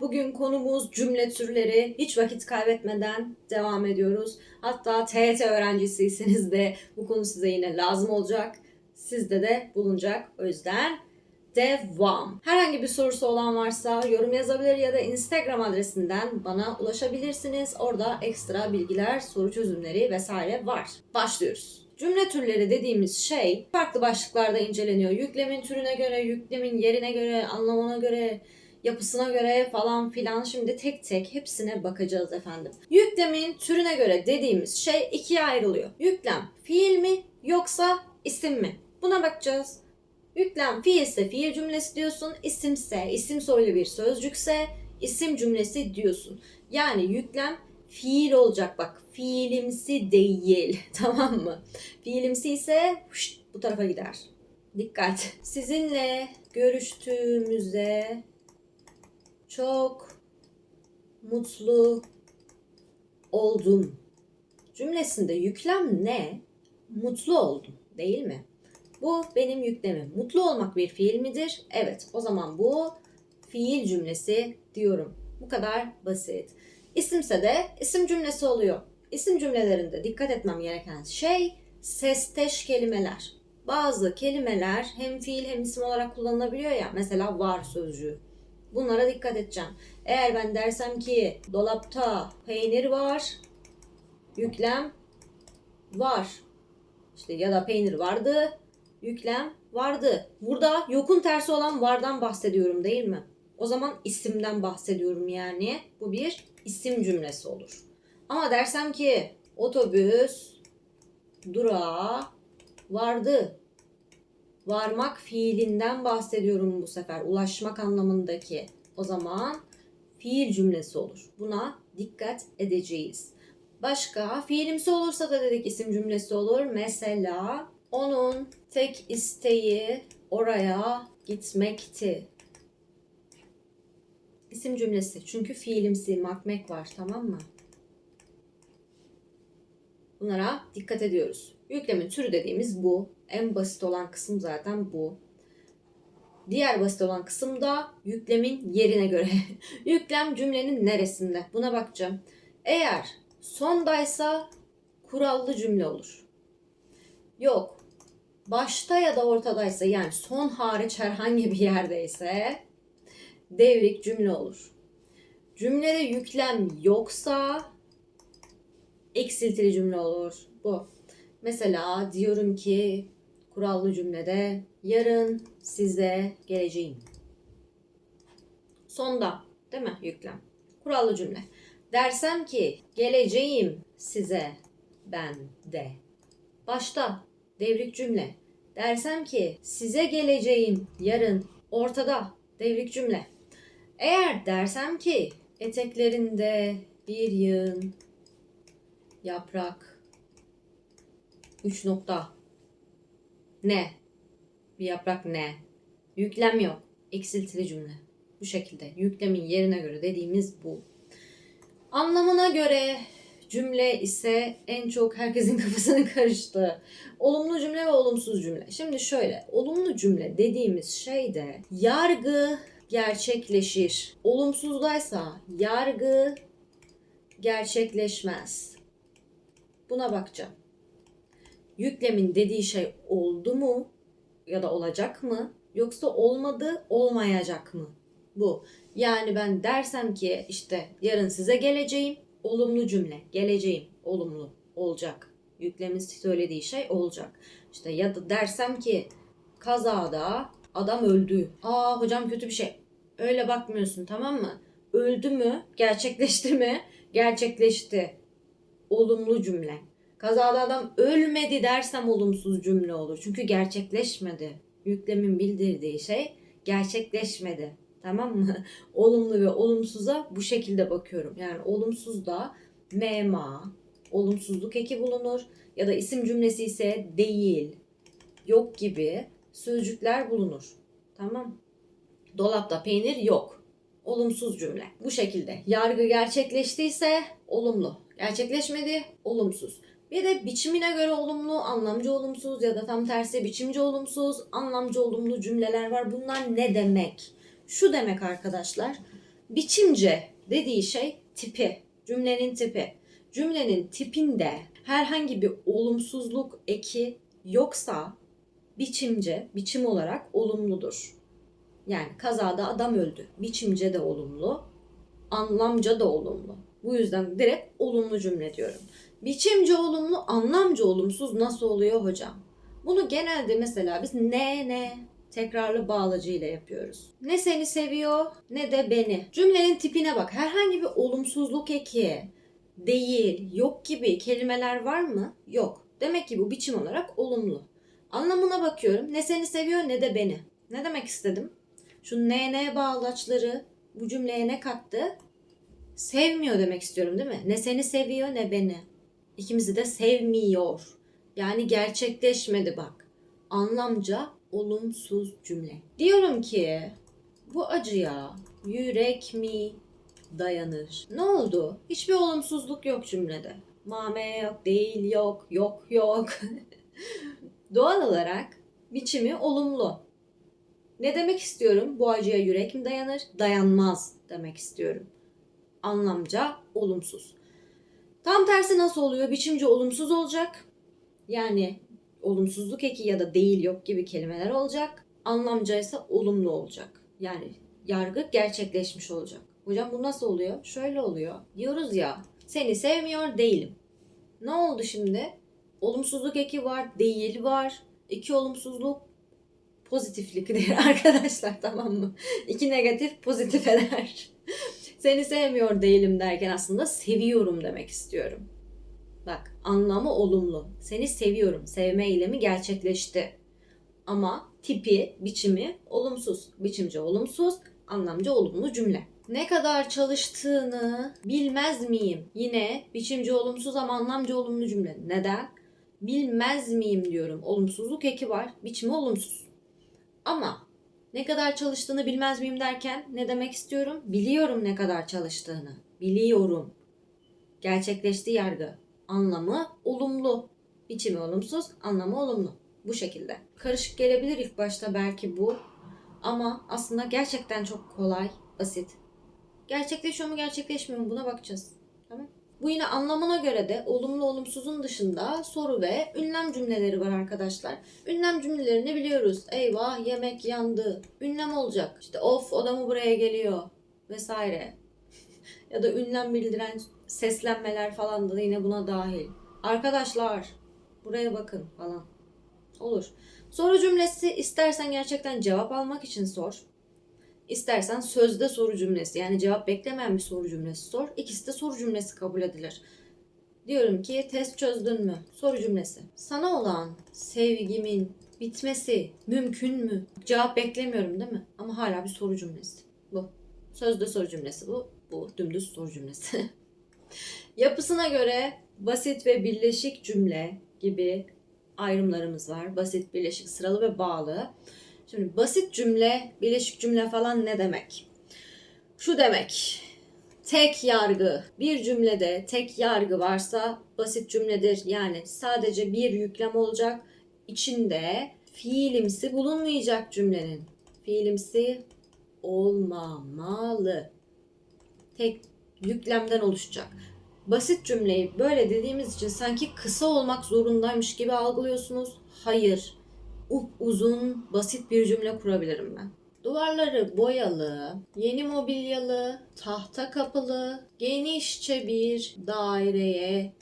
Bugün konumuz cümle türleri. Hiç vakit kaybetmeden devam ediyoruz. Hatta TET öğrencisiyseniz de bu konu size yine lazım olacak. Sizde de bulunacak. O yüzden devam. Herhangi bir sorusu olan varsa yorum yazabilir ya da Instagram adresinden bana ulaşabilirsiniz. Orada ekstra bilgiler, soru çözümleri vesaire var. Başlıyoruz. Cümle türleri dediğimiz şey farklı başlıklarda inceleniyor. Yüklemin türüne göre, yüklemin yerine göre, anlamına göre, yapısına göre falan filan. Şimdi tek tek hepsine bakacağız efendim. Yüklemin türüne göre dediğimiz şey ikiye ayrılıyor. Yüklem fiil mi yoksa isim mi? Buna bakacağız. Yüklem fiilse fiil cümlesi diyorsun, isimse isim soylu bir sözcükse isim cümlesi diyorsun. Yani yüklem fiil olacak bak. Fiilimsi değil. Tamam mı? Fiilimsi ise huşt, bu tarafa gider. Dikkat. Sizinle görüştüğümüzde çok mutlu oldum. Cümlesinde yüklem ne? Mutlu oldum değil mi? Bu benim yüklemim. Mutlu olmak bir fiil midir? Evet. O zaman bu fiil cümlesi diyorum. Bu kadar basit. İsimse de isim cümlesi oluyor. İsim cümlelerinde dikkat etmem gereken şey sesteş kelimeler. Bazı kelimeler hem fiil hem isim olarak kullanılabiliyor ya. Mesela var sözcüğü. Bunlara dikkat edeceğim. Eğer ben dersem ki dolapta peynir var, yüklem var. İşte ya da peynir vardı, yüklem vardı. Burada yokun tersi olan vardan bahsediyorum değil mi? O zaman isimden bahsediyorum yani. Bu bir isim cümlesi olur. Ama dersem ki otobüs durağa vardı. Varmak fiilinden bahsediyorum bu sefer. Ulaşmak anlamındaki. O zaman fiil cümlesi olur. Buna dikkat edeceğiz. Başka fiilimsi olursa da dedik isim cümlesi olur. Mesela onun tek isteği oraya gitmekti. İsim cümlesi. Çünkü fiilimsi makmek var tamam mı? Bunlara dikkat ediyoruz. Yüklemin türü dediğimiz bu. En basit olan kısım zaten bu. Diğer basit olan kısım da yüklemin yerine göre. Yüklem cümlenin neresinde? Buna bakacağım. Eğer sondaysa kurallı cümle olur. Yok. Başta ya da ortadaysa yani son hariç herhangi bir yerdeyse devrik cümle olur. Cümlede yüklem yoksa eksiltili cümle olur. Bu. Mesela diyorum ki kurallı cümlede yarın size geleceğim. Sonda değil mi yüklem? Kurallı cümle. Dersem ki geleceğim size ben de. Başta devrik cümle. Dersem ki size geleceğim yarın ortada devrik cümle. Eğer dersem ki eteklerinde bir yığın yaprak üç nokta ne? Bir yaprak ne? Yüklem yok. Eksiltili cümle. Bu şekilde. Yüklemin yerine göre dediğimiz bu. Anlamına göre cümle ise en çok herkesin kafasını karıştı. Olumlu cümle ve olumsuz cümle. Şimdi şöyle, olumlu cümle dediğimiz şeyde yargı gerçekleşir. Olumsuzdaysa yargı gerçekleşmez. Buna bakacağım. Yüklemin dediği şey oldu mu ya da olacak mı yoksa olmadı olmayacak mı? Bu. Yani ben dersem ki işte yarın size geleceğim olumlu cümle. Geleceğim olumlu olacak. Yüklemin söylediği şey olacak. İşte ya da dersem ki kazada adam öldü. Aa hocam kötü bir şey. Öyle bakmıyorsun tamam mı? Öldü mü? Gerçekleşti mi? Gerçekleşti. Olumlu cümle. Kazada adam ölmedi dersem olumsuz cümle olur. Çünkü gerçekleşmedi. Yüklemin bildirdiği şey gerçekleşmedi. Tamam mı? Olumlu ve olumsuza bu şekilde bakıyorum. Yani olumsuzda mema, olumsuzluk eki bulunur ya da isim cümlesi ise değil, yok gibi sözcükler bulunur. Tamam. Dolapta peynir yok. Olumsuz cümle. Bu şekilde. Yargı gerçekleştiyse olumlu. Gerçekleşmedi, olumsuz. Bir de biçimine göre olumlu, anlamcı olumsuz ya da tam tersi biçimci olumsuz, anlamcı olumlu cümleler var. Bunlar ne demek? Şu demek arkadaşlar. Biçimce dediği şey tipi, cümlenin tipi. Cümlenin tipinde herhangi bir olumsuzluk eki yoksa biçimce, biçim olarak olumludur. Yani kazada adam öldü. Biçimce de olumlu, anlamca da olumlu. Bu yüzden direkt olumlu cümle diyorum. Biçimce olumlu, anlamca olumsuz nasıl oluyor hocam? Bunu genelde mesela biz ne ne tekrarlı bağlacı ile yapıyoruz. Ne seni seviyor ne de beni. Cümlenin tipine bak. Herhangi bir olumsuzluk eki, değil, yok gibi kelimeler var mı? Yok. Demek ki bu biçim olarak olumlu. Anlamına bakıyorum. Ne seni seviyor ne de beni. Ne demek istedim? Şu ne ne bağlaçları bu cümleye ne kattı? Sevmiyor demek istiyorum değil mi? Ne seni seviyor ne beni. İkimizi de sevmiyor. Yani gerçekleşmedi bak. Anlamca olumsuz cümle. Diyorum ki bu acıya yürek mi dayanır? Ne oldu? Hiçbir olumsuzluk yok cümlede. Mame yok, değil yok, yok yok. Doğal olarak biçimi olumlu. Ne demek istiyorum? Bu acıya yürek mi dayanır? Dayanmaz demek istiyorum. Anlamca olumsuz. Tam tersi nasıl oluyor? Biçimce olumsuz olacak. Yani olumsuzluk eki ya da değil yok gibi kelimeler olacak. Anlamca ise olumlu olacak. Yani yargı gerçekleşmiş olacak. Hocam bu nasıl oluyor? Şöyle oluyor. Diyoruz ya seni sevmiyor değilim. Ne oldu şimdi? Olumsuzluk eki var, değil var. İki olumsuzluk pozitifliktir arkadaşlar tamam mı? İki negatif pozitif eder. Seni sevmiyor değilim derken aslında seviyorum demek istiyorum. Bak anlamı olumlu. Seni seviyorum. Sevme eylemi gerçekleşti. Ama tipi, biçimi olumsuz. Biçimce olumsuz, anlamca olumlu cümle. Ne kadar çalıştığını bilmez miyim? Yine biçimci olumsuz ama anlamca olumlu cümle. Neden? Bilmez miyim diyorum. Olumsuzluk eki var. Biçimi olumsuz. Ama ne kadar çalıştığını bilmez miyim derken ne demek istiyorum? Biliyorum ne kadar çalıştığını. Biliyorum. Gerçekleşti yargı. Anlamı olumlu. Biçimi olumsuz, anlamı olumlu. Bu şekilde. Karışık gelebilir ilk başta belki bu. Ama aslında gerçekten çok kolay, basit. Gerçekleşiyor mu gerçekleşmiyor mu buna bakacağız. Bu yine anlamına göre de olumlu olumsuzun dışında soru ve ünlem cümleleri var arkadaşlar. Ünlem cümlelerini biliyoruz. Eyvah yemek yandı. Ünlem olacak. İşte of o da mı buraya geliyor vesaire. ya da ünlem bildiren seslenmeler falan da yine buna dahil. Arkadaşlar buraya bakın falan. Olur. Soru cümlesi istersen gerçekten cevap almak için sor. İstersen sözde soru cümlesi yani cevap beklemeyen bir soru cümlesi sor. İkisi de soru cümlesi kabul edilir. Diyorum ki test çözdün mü? Soru cümlesi. Sana olan sevgimin bitmesi mümkün mü? Cevap beklemiyorum değil mi? Ama hala bir soru cümlesi. Bu. Sözde soru cümlesi bu. Bu dümdüz soru cümlesi. Yapısına göre basit ve birleşik cümle gibi ayrımlarımız var. Basit, birleşik, sıralı ve bağlı. Şimdi basit cümle, birleşik cümle falan ne demek? Şu demek. Tek yargı. Bir cümlede tek yargı varsa basit cümledir. Yani sadece bir yüklem olacak. İçinde fiilimsi bulunmayacak cümlenin. Fiilimsi olmamalı. Tek yüklemden oluşacak. Basit cümleyi böyle dediğimiz için sanki kısa olmak zorundaymış gibi algılıyorsunuz. Hayır. Uzun, basit bir cümle kurabilirim ben. Duvarları boyalı, yeni mobilyalı, tahta kapılı, genişçe bir daireye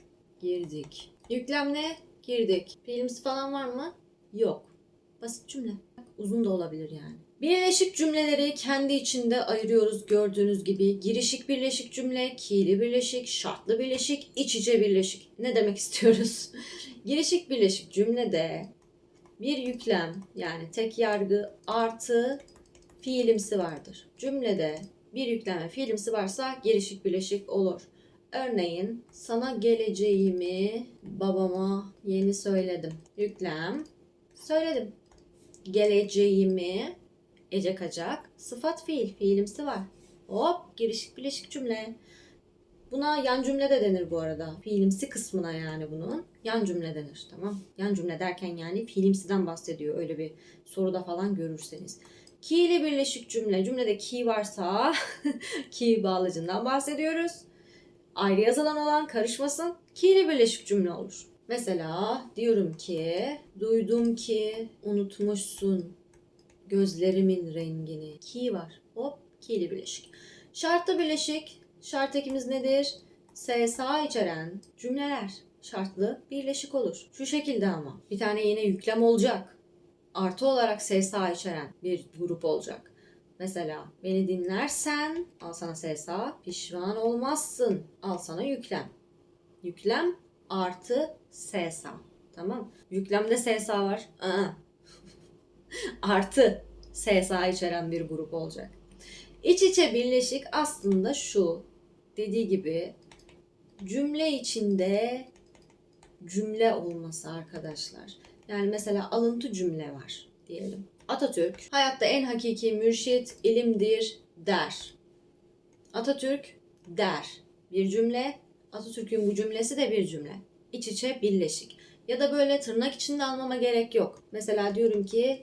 girdik. Yüklem ne? Girdik. Filmsi falan var mı? Yok. Basit cümle. Uzun da olabilir yani. Birleşik cümleleri kendi içinde ayırıyoruz gördüğünüz gibi. Girişik birleşik cümle, ki'li birleşik, şartlı birleşik, iç içe birleşik. Ne demek istiyoruz? Girişik birleşik cümlede bir yüklem yani tek yargı artı fiilimsi vardır. Cümlede bir yüklem ve fiilimsi varsa girişik birleşik olur. Örneğin sana geleceğimi babama yeni söyledim. Yüklem söyledim. Geleceğimi Ece Kacak. Sıfat fiil. Fiilimsi var. Hop girişik birleşik cümle. Buna yan cümle de denir bu arada. Fiilimsi kısmına yani bunun. Yan cümle denir tamam. Yan cümle derken yani fiilimsiden bahsediyor. Öyle bir soruda falan görürseniz. Ki ile birleşik cümle. Cümlede ki varsa ki bağlacından bahsediyoruz. Ayrı yazılan olan karışmasın. Ki ile birleşik cümle olur. Mesela diyorum ki duydum ki unutmuşsun gözlerimin rengini. Ki var. Hop ki ile birleşik. Şartlı birleşik. Şart ekimiz nedir? SSA içeren cümleler şartlı birleşik olur. Şu şekilde ama. Bir tane yine yüklem olacak. Artı olarak SSA içeren bir grup olacak. Mesela beni dinlersen al sana SSA, pişman olmazsın al sana yüklem. Yüklem artı SSA. Tamam. Yüklemde SSA var. Aa. artı SSA içeren bir grup olacak. İç içe birleşik aslında şu. Dediği gibi cümle içinde cümle olması arkadaşlar. Yani mesela alıntı cümle var diyelim. Atatürk hayatta en hakiki mürşit ilimdir der. Atatürk der. Bir cümle. Atatürk'ün bu cümlesi de bir cümle. İç içe birleşik. Ya da böyle tırnak içinde almama gerek yok. Mesela diyorum ki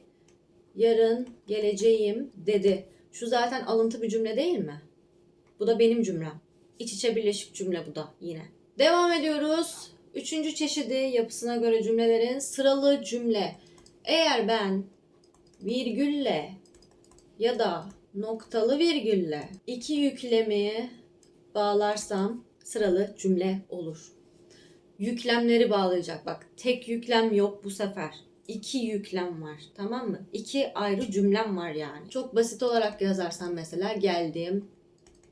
yarın geleceğim dedi. Şu zaten alıntı bir cümle değil mi? Bu da benim cümlem. İç içe birleşik cümle bu da yine. Devam ediyoruz. Üçüncü çeşidi yapısına göre cümlelerin sıralı cümle. Eğer ben virgülle ya da noktalı virgülle iki yüklemi bağlarsam sıralı cümle olur. Yüklemleri bağlayacak. Bak tek yüklem yok bu sefer. İki yüklem var. Tamam mı? İki ayrı cümlem var yani. Çok basit olarak yazarsan mesela geldim,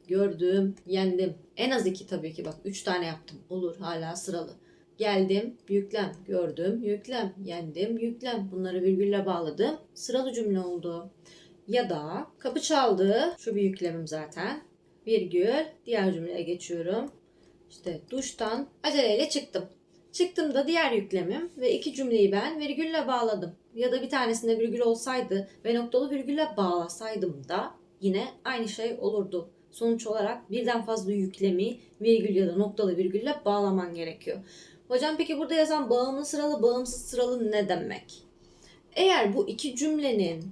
gördüm, yendim. En az iki tabii ki bak. Üç tane yaptım. Olur hala sıralı. Geldim, yüklem, gördüm, yüklem, yendim, yüklem. Bunları virgülle bağladım. Sıralı cümle oldu. Ya da kapı çaldı. Şu bir yüklemim zaten. Virgül. Diğer cümleye geçiyorum. İşte duştan aceleyle çıktım. Çıktım da diğer yüklemim ve iki cümleyi ben virgülle bağladım. Ya da bir tanesinde virgül olsaydı ve noktalı virgülle bağlasaydım da yine aynı şey olurdu. Sonuç olarak birden fazla yüklemi virgül ya da noktalı virgülle bağlaman gerekiyor. Hocam peki burada yazan bağımlı sıralı, bağımsız sıralı ne demek? Eğer bu iki cümlenin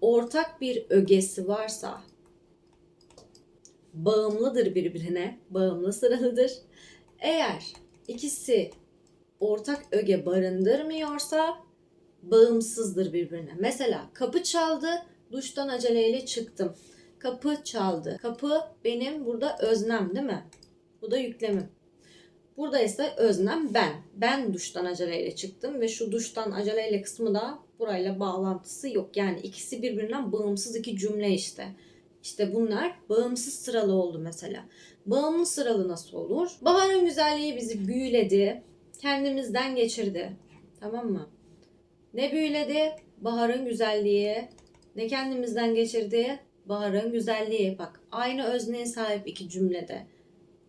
ortak bir ögesi varsa bağımlıdır birbirine, bağımlı sıralıdır. Eğer ikisi ortak öge barındırmıyorsa bağımsızdır birbirine. Mesela kapı çaldı, duştan aceleyle çıktım. Kapı çaldı. Kapı benim burada öznem değil mi? Bu da yüklemim. Burada ise öznem ben. Ben duştan aceleyle çıktım ve şu duştan aceleyle kısmı da burayla bağlantısı yok. Yani ikisi birbirinden bağımsız iki cümle işte. İşte bunlar bağımsız sıralı oldu mesela. Bağımlı sıralı nasıl olur? Baharın güzelliği bizi büyüledi. Kendimizden geçirdi. Tamam mı? Ne büyüledi? Baharın güzelliği. Ne kendimizden geçirdi? Baharın güzelliği. Bak aynı özneye sahip iki cümlede.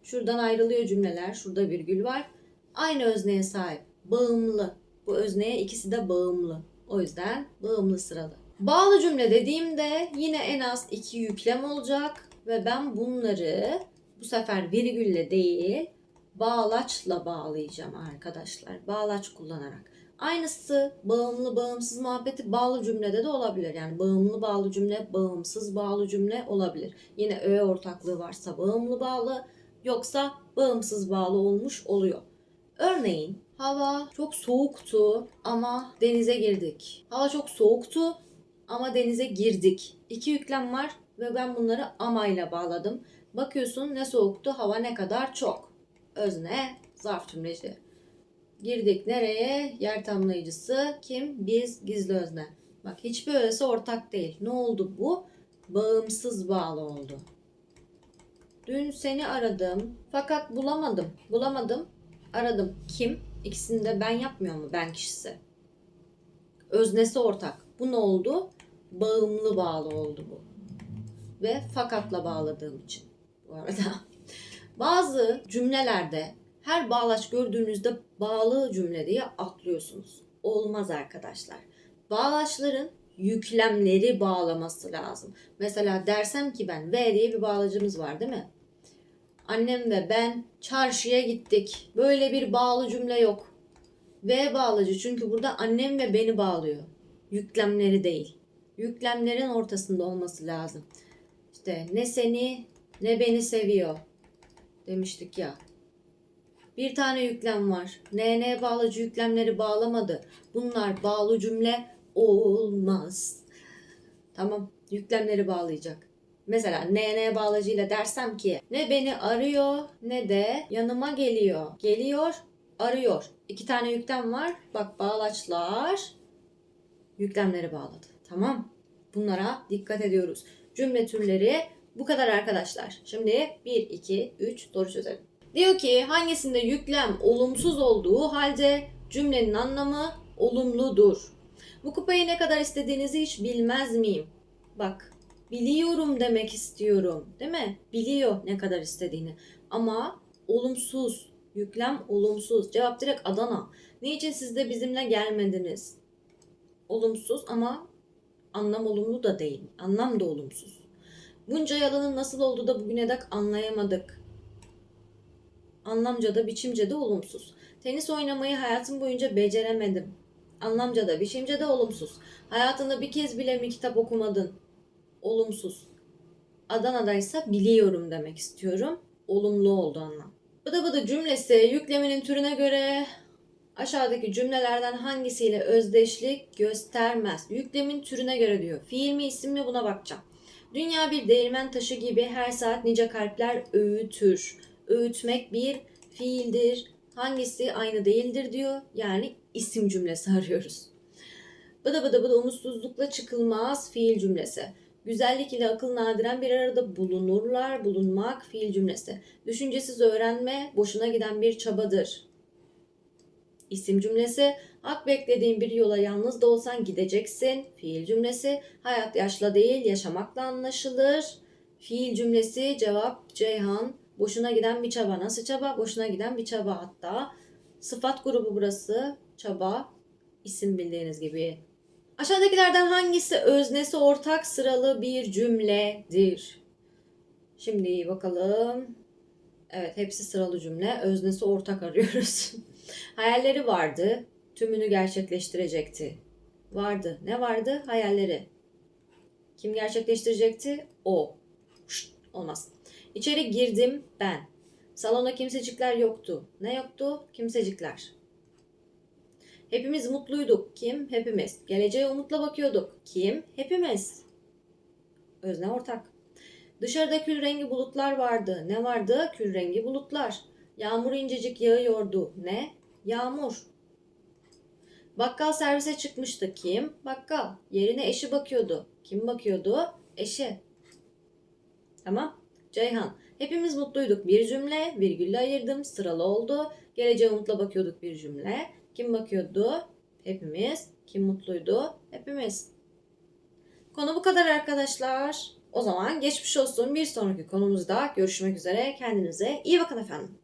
Şuradan ayrılıyor cümleler. Şurada virgül var. Aynı özneye sahip. Bağımlı. Bu özneye ikisi de bağımlı. O yüzden bağımlı sıralı. Bağlı cümle dediğimde yine en az iki yüklem olacak ve ben bunları bu sefer virgülle değil bağlaçla bağlayacağım arkadaşlar. Bağlaç kullanarak. Aynısı bağımlı bağımsız muhabbeti bağlı cümlede de olabilir. Yani bağımlı bağlı cümle, bağımsız bağlı cümle olabilir. Yine öğe ortaklığı varsa bağımlı bağlı, yoksa bağımsız bağlı olmuş oluyor. Örneğin hava çok soğuktu ama denize girdik. Hava çok soğuktu ama denize girdik. İki yüklem var ve ben bunları amayla bağladım. Bakıyorsun ne soğuktu, hava ne kadar çok. Özne, zarf tümleci. Girdik nereye? Yer tamlayıcısı kim? Biz gizli özne. Bak hiçbir öğesi ortak değil. Ne oldu bu? Bağımsız bağlı oldu. Dün seni aradım fakat bulamadım. Bulamadım. Aradım. Kim? İkisini de ben yapmıyor mu? Ben kişisi. Öznesi ortak. Bu ne oldu? Bağımlı bağlı oldu bu. Ve fakatla bağladığım için. Bu arada. Bazı cümlelerde her bağlaç gördüğünüzde bağlı cümle diye atlıyorsunuz. Olmaz arkadaşlar. Bağlaçların yüklemleri bağlaması lazım. Mesela dersem ki ben V diye bir bağlacımız var değil mi? Annem ve ben çarşıya gittik. Böyle bir bağlı cümle yok. V bağlacı çünkü burada annem ve beni bağlıyor. Yüklemleri değil. Yüklemlerin ortasında olması lazım. İşte ne seni ne beni seviyor demiştik ya. Bir tane yüklem var. NN bağlacı yüklemleri bağlamadı. Bunlar bağlı cümle olmaz. Tamam. Yüklemleri bağlayacak. Mesela NN bağlacıyla dersem ki ne beni arıyor ne de yanıma geliyor. Geliyor, arıyor. İki tane yüklem var. Bak bağlaçlar yüklemleri bağladı. Tamam. Bunlara dikkat ediyoruz. Cümle türleri bu kadar arkadaşlar. Şimdi 1, 2, 3 doğru çözelim. Diyor ki hangisinde yüklem olumsuz olduğu halde cümlenin anlamı olumludur. Bu kupayı ne kadar istediğinizi hiç bilmez miyim? Bak biliyorum demek istiyorum değil mi? Biliyor ne kadar istediğini. Ama olumsuz. Yüklem olumsuz. Cevap direkt Adana. Niçin siz de bizimle gelmediniz? Olumsuz ama anlam olumlu da değil. Anlam da olumsuz. Bunca yalanın nasıl olduğu da bugüne dek anlayamadık. Anlamca da biçimce de olumsuz. Tenis oynamayı hayatım boyunca beceremedim. Anlamca da biçimce de olumsuz. Hayatında bir kez bile mi kitap okumadın? Olumsuz. Adana'daysa biliyorum demek istiyorum. Olumlu oldu anlam. Bıdı bıdı cümlesi yükleminin türüne göre aşağıdaki cümlelerden hangisiyle özdeşlik göstermez? Yüklemin türüne göre diyor. Fiil mi isim mi buna bakacağım. Dünya bir değirmen taşı gibi her saat nice kalpler öğütür. Öğütmek bir fiildir. Hangisi aynı değildir diyor. Yani isim cümlesi arıyoruz. Bıdı bıdı bıdı umutsuzlukla çıkılmaz fiil cümlesi. Güzellik ile akıl nadiren bir arada bulunurlar. Bulunmak fiil cümlesi. Düşüncesiz öğrenme boşuna giden bir çabadır. İsim cümlesi. Hak beklediğin bir yola yalnız da olsan gideceksin. Fiil cümlesi. Hayat yaşla değil yaşamakla anlaşılır. Fiil cümlesi. Cevap Ceyhan. Boşuna giden bir çaba. Nasıl çaba? Boşuna giden bir çaba hatta. Sıfat grubu burası. Çaba. İsim bildiğiniz gibi. Aşağıdakilerden hangisi öznesi ortak sıralı bir cümledir? Şimdi bakalım. Evet hepsi sıralı cümle. Öznesi ortak arıyoruz. Hayalleri vardı. Tümünü gerçekleştirecekti. Vardı. Ne vardı? Hayalleri. Kim gerçekleştirecekti? O. Şşt, olmaz. İçeri girdim ben. Salonda kimsecikler yoktu. Ne yoktu? Kimsecikler. Hepimiz mutluyduk. Kim? Hepimiz. Geleceğe umutla bakıyorduk. Kim? Hepimiz. Özne ortak. Dışarıda kül rengi bulutlar vardı. Ne vardı? Kül rengi bulutlar. Yağmur incecik yağıyordu. Ne? Yağmur. Bakkal servise çıkmıştı. Kim? Bakkal. Yerine eşi bakıyordu. Kim bakıyordu? Eşi. Tamam. Ceyhan. Hepimiz mutluyduk. Bir cümle. Virgülle ayırdım. Sıralı oldu. Geleceğe umutla bakıyorduk bir cümle. Kim bakıyordu? Hepimiz. Kim mutluydu? Hepimiz. Konu bu kadar arkadaşlar. O zaman geçmiş olsun. Bir sonraki konumuzda görüşmek üzere. Kendinize iyi bakın efendim.